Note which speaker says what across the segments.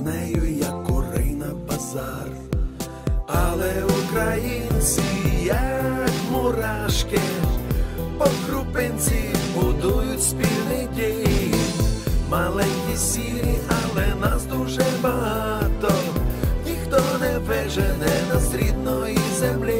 Speaker 1: нею, як курей на базар. Але українці, як мурашки, по крупинці будують спільний дім. Маленькі сірі, але нас дуже багато, ніхто не вижене нас рідної землі.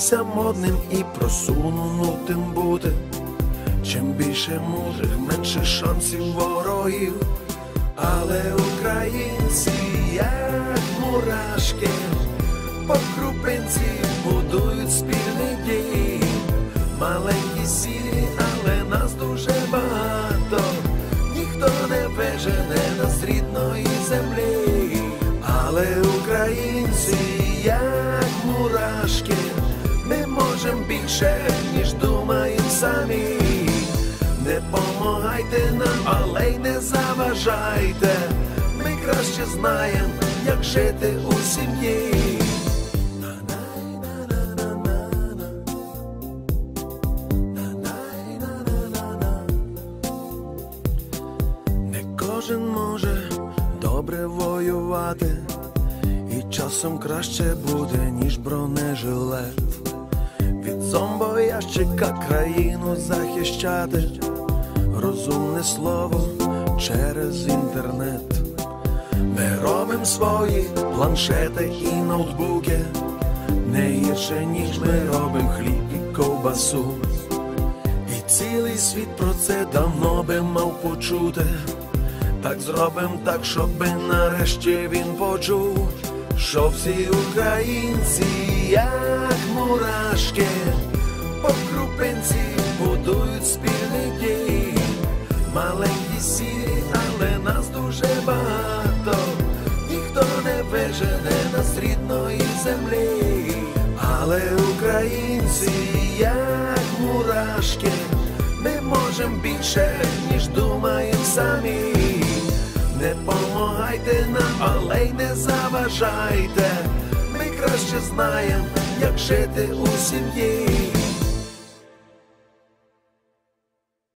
Speaker 1: Не модним і просунутим бути. Чим більше мудрих, менше шансів ворогів. Але українці, як мурашки, по крупинці будують спільний дім. Маленькі сірі, але нас дуже багато. Ніхто не вижене нас рідної землі. Але більше, ніж думаємо самі. Не помагайте нам, але й не заважайте. Ми краще знаємо, як жити у сім'ї. Не кожен може добре воювати, і часом краще буде, ніж бронежилет. Зомбоящика країну захищати, розумне слово через інтернет. Ми робимо свої планшети і ноутбуки, не гірше, ніж ми робимо хліб і ковбасу. І цілий світ про це давно би мав почути. Так зробим так, щоби нарешті він почув, що всі українці, як мурашки, по крупинці будують спільний дім. Маленькі сірі, але нас дуже багато, ніхто не вижене нас рідної землі. Але українці, як мурашки, ми можемо більше, ніж думаємо самі. Не помагайте нам, але й не заважайте. Ми краще знаємо, як жити у сім'ї.